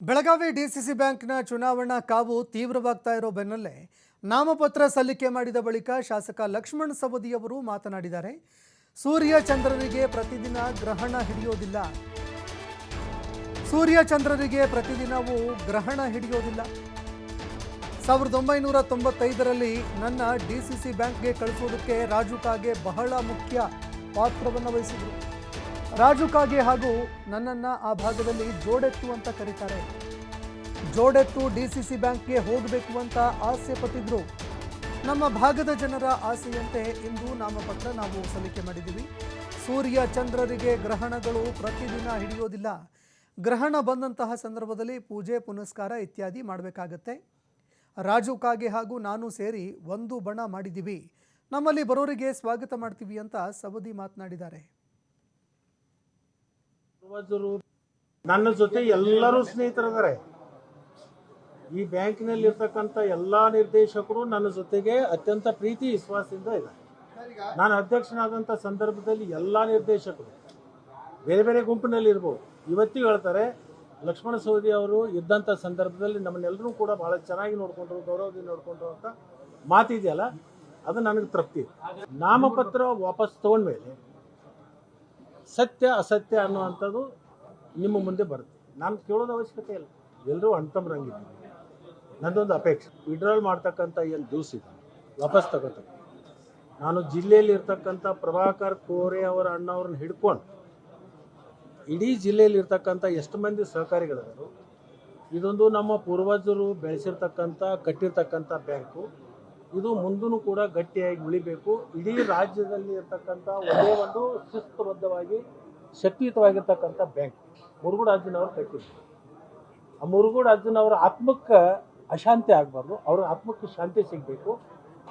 Belagavi DCC ಬ್ಯಾಂಕ್ನ ಚುನಾವಣಾ ಕಾವು ತೀವ್ರವಾಗ್ತಾ ಇರೋ ಬೆನ್ನಲ್ಲೇ ನಾಮಪತ್ರ ಸಲ್ಲಿಕೆ ಮಾಡಿದ ಬಳಿಕ ಶಾಸಕ ಲಕ್ಷ್ಮಣ್ ಸವದಿಯವರು ಮಾತನಾಡಿದ್ದಾರೆ. ಸೂರ್ಯ ಚಂದ್ರರಿಗೆ ಪ್ರತಿದಿನ ಗ್ರಹಣ ಹಿಡಿಯೋದಿಲ್ಲ. ಸೂರ್ಯ ಚಂದ್ರರಿಗೆ ಪ್ರತಿದಿನವೂ ಗ್ರಹಣ ಹಿಡಿಯೋದಿಲ್ಲ. ಸಾವಿರದ ಒಂಬೈನೂರ ತೊಂಬತ್ತೈದರಲ್ಲಿ ನನ್ನ ಡಿಸಿಸಿ ಬ್ಯಾಂಕ್ಗೆ ಕಳಿಸೋದಕ್ಕೆ ರಾಜು ಕಾಗೆ ಬಹಳ ಮುಖ್ಯ ಪಾತ್ರವನ್ನು ವಹಿಸಿದರು. ರಾಜು ಕಾಗೆ ಹಾಗೂ ನನ್ನನ್ನು ಆ ಭಾಗದಲ್ಲಿ ಜೋಡೆತ್ತು ಅಂತ ಕರೀತಾರೆ. ಜೋಡೆತ್ತು ಡಿಸಿಸಿ ಬ್ಯಾಂಕ್ಗೆ ಹೋಗಬೇಕು ಅಂತ ಆಸೆ ಪಟ್ಟಿದ್ರು. ನಮ್ಮ ಭಾಗದ ಜನರ ಆಸೆಯಂತೆ ಇಂದು ನಾಮಪತ್ರ ನಾವು ಸಲ್ಲಿಕೆ ಮಾಡಿದ್ದೀವಿ. ಸೂರ್ಯ ಚಂದ್ರರಿಗೆ ಗ್ರಹಣಗಳು ಪ್ರತಿದಿನ ಹಿಡಿಯೋದಿಲ್ಲ. ಗ್ರಹಣ ಬಂದಂತಹ ಸಂದರ್ಭದಲ್ಲಿ ಪೂಜೆ, ಪುನಸ್ಕಾರ ಇತ್ಯಾದಿ ಮಾಡಬೇಕಾಗತ್ತೆ. ರಾಜು ಕಾಗೆ ಹಾಗೂ ನಾನು ಸೇರಿ ಒಂದು ಬಣ ಮಾಡಿದ್ದೀವಿ. ನಮ್ಮಲ್ಲಿ ಬರೋರಿಗೆ ಸ್ವಾಗತ ಮಾಡ್ತೀವಿ ಅಂತ ಸವದಿ ಮಾತನಾಡಿದ್ದಾರೆ. ಪೂರ್ವಜರು ನನ್ನ ಜೊತೆ ಎಲ್ಲರೂ ಸ್ನೇಹಿತರಿದ್ದಾರೆ. ಈ ಬ್ಯಾಂಕಿನಲ್ಲಿ ಇರ್ತಕ್ಕಂಥ ಎಲ್ಲಾ ನಿರ್ದೇಶಕರು ನನ್ನ ಜೊತೆಗೆ ಅತ್ಯಂತ ಪ್ರೀತಿ, ವಿಶ್ವಾಸದಿಂದ ಇದ್ದಾರೆ. ನಾನು ಅಧ್ಯಕ್ಷನಾದಂಥ ಸಂದರ್ಭದಲ್ಲಿ ಎಲ್ಲಾ ನಿರ್ದೇಶಕರು, ಬೇರೆ ಬೇರೆ ಗುಂಪಿನಲ್ಲಿ ಇರ್ಬೋದು ಇವತ್ತಿಗೂ ಹೇಳ್ತಾರೆ, ಲಕ್ಷ್ಮಣ ಸವದಿ ಅವರು ಇದ್ದಂಥ ಸಂದರ್ಭದಲ್ಲಿ ನಮ್ಮನ್ನೆಲ್ಲರೂ ಕೂಡ ಬಹಳ ಚೆನ್ನಾಗಿ ನೋಡ್ಕೊಂಡ್ರು, ಗೌರವದಿಂದ ನೋಡ್ಕೊಂಡ್ರು ಅಂತ ಮಾತಿದೆಯಲ್ಲ, ಅದು ನನಗೆ ತೃಪ್ತಿ. ನಾಮಪತ್ರ ವಾಪಸ್ ತಗೊಂಡ್ಮೇಲೆ ಸತ್ಯ ಅಸತ್ಯ ಅನ್ನುವಂಥದ್ದು ನಿಮ್ಮ ಮುಂದೆ ಬರುತ್ತೆ. ನಾನು ಕೇಳೋದು ಅವಶ್ಯಕತೆ ಇಲ್ಲ. ಎಲ್ಲರೂ ಅಣ್ತಂಬ್ರಂಗಿದ್ದೀವಿ ನಂದೊಂದು ಅಪೇಕ್ಷೆ. ವಿಡ್ರಾಲ್ ಮಾಡ್ತಕ್ಕಂಥ ಏನು ಜ್ಯೂಸ್ ಇದೆ. ವಾಪಸ್ ತಗೋತಕ್ಕ ನಾನು ಜಿಲ್ಲೆಯಲ್ಲಿ ಇರ್ತಕ್ಕಂಥ ಪ್ರಭಾಕರ್ ಕೋರೆ ಅವರ ಅಣ್ಣವ್ರನ್ನ ಹಿಡ್ಕೊಂಡು ಇಡೀ ಜಿಲ್ಲೆಯಲ್ಲಿ ಇರ್ತಕ್ಕಂಥ ಎಷ್ಟು ಮಂದಿ ಸಹಕಾರಿಗಳಿದ್ದಾರೆ ಇದೊಂದು ನಮ್ಮ ಪೂರ್ವಜರು ಬೆಳೆಸಿರ್ತಕ್ಕಂಥ, ಕಟ್ಟಿರ್ತಕ್ಕಂಥ ಬ್ಯಾಂಕು. ಇದು ಮುಂದೂ ಕೂಡ ಗಟ್ಟಿಯಾಗಿ ಉಳಿಬೇಕು. ಇಡೀ ರಾಜ್ಯದಲ್ಲಿ ಇರ್ತಕ್ಕಂಥ ಒಂದೇ ಒಂದು ಶಿಸ್ತುಬದ್ಧವಾಗಿ, ಶಕ್ತಿಯುತವಾಗಿರ್ತಕ್ಕಂಥ ಬ್ಯಾಂಕ್ ಮುರುಗೋಡು ಅಜ್ಜನವರು ಕಟ್ಟಿದ್ರು. ಆ ಮುರುಗೋಡು ಅಜ್ಜನವರ ಆತ್ಮಕ್ಕೆ ಅಶಾಂತಿ ಆಗಬಾರ್ದು. ಅವ್ರ ಆತ್ಮಕ್ಕೆ ಶಾಂತಿ ಸಿಗಬೇಕು.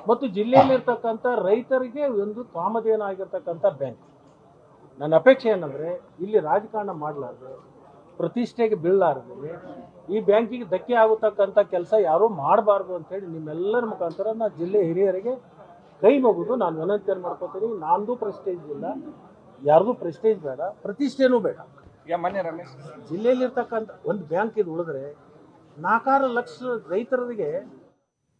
ಮತ್ತು ಜಿಲ್ಲೆಯಲ್ಲಿ ಇರ್ತಕ್ಕಂಥ ರೈತರಿಗೆ ಒಂದು ಕಾಮಧೇನ ಆಗಿರ್ತಕ್ಕಂಥ ಬ್ಯಾಂಕ್ ನನ್ನ ಅಪೇಕ್ಷೆ ಏನಂದರೆ, ಇಲ್ಲಿ ರಾಜಕಾರಣ ಮಾಡಲಾರ್ದೆ, ಪ್ರತಿಷ್ಠೆಗೆ ಬೀಳಲಾರ್ದೆ ಈ ಬ್ಯಾಂಕಿಗೆ ಧಕ್ಕೆ ಆಗತಕ್ಕಂಥ ಕೆಲಸ ಯಾರೂ ಮಾಡಬಾರ್ದು ಅಂತೇಳಿ ನಿಮ್ಮೆಲ್ಲರ ಮುಖಾಂತರ ನಾ ಜಿಲ್ಲೆ ಹಿರಿಯರಿಗೆ ಕೈ ಮುಗಿದು ನಾನು ವಿನಂತಿಯನ್ನು ಮಾಡ್ಕೋತೀನಿ ನಂದು ಪ್ರೆಸ್ಟೇಜ್ ಇಲ್ಲ ಯಾರ್ದು ಪ್ರೆಸ್ಟೇಜ್ ಬೇಡ ಪ್ರತಿಷ್ಠೆನೂ ಬೇಡ. ರಮೇಶ್? ಜಿಲ್ಲೆಯಲ್ಲಿರ್ತಕ್ಕಂಥ ಒಂದು ಬ್ಯಾಂಕ್ ಇದು ಉಳಿದ್ರೆ ನಾಲ್ಕಾರು ಲಕ್ಷ ರೈತರಿಗೆ